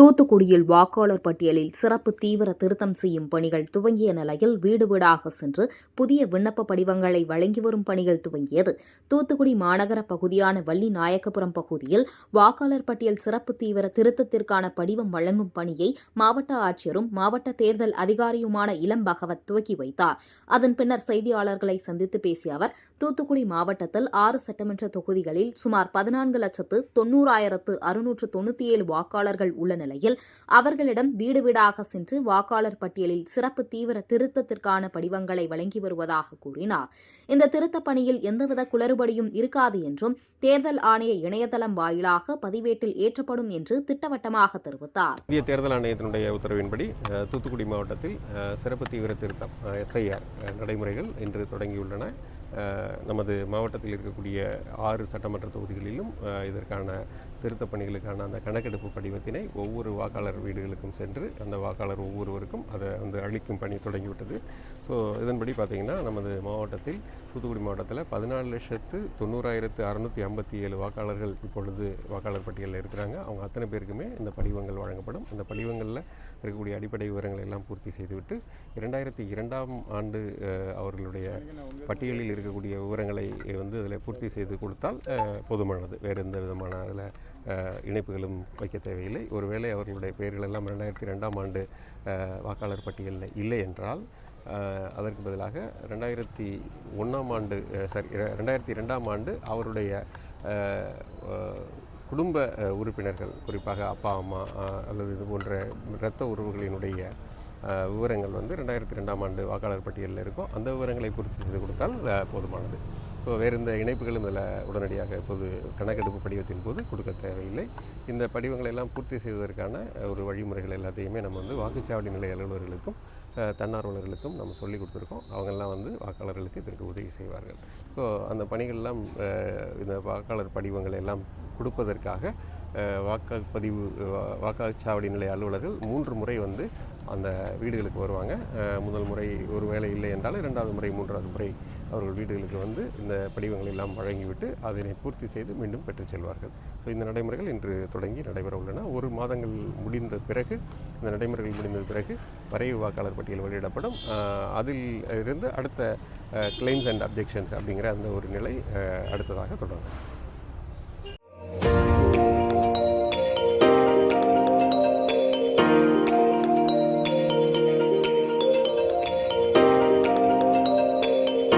தூத்துக்குடியில் வாக்காளர் பட்டியலில் சிறப்பு தீவிர திருத்தம் செய்யும் பணிகள் துவங்கிய நிலையில் வீடு வீடாக சென்று புதிய விண்ணப்ப படிவங்களை வழங்கி வரும் பணிகள் துவங்கியது. தூத்துக்குடி மாநகர பகுதியான வள்ளி நாயக்கபுரம் பகுதியில் வாக்காளர் பட்டியல் சிறப்பு தீவிர திருத்தத்திற்கான படிவம் வழங்கும் பணியை மாவட்ட ஆட்சியரும் மாவட்ட தேர்தல் அதிகாரியுமான இளம் பகவத் துவக்கி வைத்தார். அதன் பின்னர் செய்தியாளர்களை சந்தித்து பேசிய அவர் தூத்துக்குடி மாவட்டத்தில் ஆறு சட்டமன்ற தொகுதிகளில் சுமார் பதினான்கு லட்சத்து தொன்னூறாயிரத்து அறுநூற்று தொண்ணூற்றி ஏழு வாக்காளர்கள் உள்ள நிலையில் அவர்களிடம் வீடு வீடாக சென்று வாக்காளர் பட்டியலில் சிறப்பு தீவிர திருத்தத்திற்கான படிவங்களை வழங்கி வருவதாக கூறினார். இந்த திருத்தப் பணியில் எந்தவித குளறுபடியும் இருக்காது என்றும் தேர்தல் ஆணைய இணையதளம் வாயிலாக பதிவேட்டில் ஏற்றப்படும் என்று திட்டவட்டமாக தெரிவித்தார். இந்திய தேர்தல் ஆணையத்தினுடைய உத்தரவின்படி தூத்துக்குடி மாவட்டத்தில் சிறப்பு தீவிர திருத்தம் எஸ்ஐஆர் நடைமுறைகள் இன்று தொடங்கியுள்ளன. நமது மாவட்டத்தில் இருக்கக்கூடிய ஆறு சட்டமன்ற தொகுதிகளிலும் இதற்கான திருத்தப் பணிகளுக்கான அந்த கணக்கெடுப்பு படிவத்தினை ஒவ்வொரு வாக்காளர் வீடுகளுக்கும் சென்று அந்த வாக்காளர் ஒவ்வொருவருக்கும் அதை வந்து அளிக்கும் பணி தொடங்கிவிட்டது. ஸோ இதன்படி பார்த்தீங்கன்னா நமது மாவட்டத்தில் தூத்துக்குடி மாவட்டத்தில் பதினாலு லட்சத்து தொண்ணூறாயிரத்து அறுநூற்றி ஐம்பத்தி ஏழு வாக்காளர்கள் இப்பொழுது வாக்காளர் பட்டியலில் இருக்கிறாங்க. அவங்க அத்தனை பேருக்குமே இந்த படிவங்கள் வழங்கப்படும். இந்த படிவங்களில் இருக்கக்கூடிய அடிப்படை விவரங்களை எல்லாம் பூர்த்தி செய்துவிட்டு இரண்டாயிரத்தி இரண்டாம் ஆண்டு அவர்களுடைய பட்டியலில் இருக்கக்கூடிய விவரங்களை வந்து அதில் பூர்த்தி செய்து கொடுத்தால் போதுமானது. வேறு எந்த விதமான அதில் இணைப்புகளும் வைக்க தேவையில்லை. ஒருவேளை அவர்களுடைய பெயர்கள் எல்லாம் ரெண்டாயிரத்தி ரெண்டாம் ஆண்டு வாக்காளர் பட்டியலில் இல்லை என்றால் அதற்கு பதிலாக ரெண்டாயிரத்தி ஒன்றாம் ஆண்டு சாரி ரெண்டாயிரத்தி ரெண்டாம் ஆண்டு அவருடைய குடும்ப உறுப்பினர்கள் குறிப்பாக அப்பா அம்மா அல்லது இது போன்ற இரத்த உறவுகளினுடைய விவரங்கள் வந்து ரெண்டாயிரத்தி ரெண்டாம் ஆண்டு வாக்காளர் பட்டியலில் இருக்கும். அந்த விவரங்களை பூர்த்தி செய்து கொடுத்தால் போதுமானது. ஸோ வேறு எந்த இணைப்புகளும் இதில் உடனடியாக இப்போது கணக்கெடுப்பு படிவத்தின் போது கொடுக்க தேவையில்லை. இந்த படிவங்களை எல்லாம் பூர்த்தி செய்வதற்கான ஒரு வழிமுறைகள் எல்லாத்தையுமே நம்ம வந்து வாக்குச்சாவடி நிலை அலுவலர்களுக்கும் தன்னார்வலர்களுக்கும் நம்ம சொல்லி கொடுத்துருக்கோம். அவங்கெல்லாம் வந்து வாக்காளர்களுக்கு இதற்கு உதவி செய்வார்கள். ஸோ அந்த பணிகள்லாம் இந்த வாக்காளர் படிவங்களை எல்லாம் கொடுப்பதற்காக வாக்குப்பதிவு வா- நிலைய அலுவலர்கள் மூன்று முறை வந்து அந்த வீடுகளுக்கு வருவாங்க. முதல் முறை ஒரு வேலை இல்லை என்றால் இரண்டாவது முறை மூன்றாவது முறை அவர்கள் வீடுகளுக்கு வந்து இந்த படிவங்களை எல்லாம் வழங்கிவிட்டு அதனை பூர்த்தி செய்து மீண்டும் பெற்றுச் செல்வார்கள். ஸோ இந்த நடைமுறைகள் இன்று தொடங்கி நடைபெற உள்ளன. ஒரு மாதங்கள் முடிந்த பிறகு இந்த நடைமுறைகள் முடிந்த பிறகு வரைவு வாக்காளர் பட்டியல் வெளியிடப்படும். அதில் இருந்து அடுத்த கிளைம்ஸ் அண்ட் அப்ஜெக்ஷன்ஸ் அப்படிங்கிற அந்த ஒரு நிலை அடுத்ததாக தொடரும்.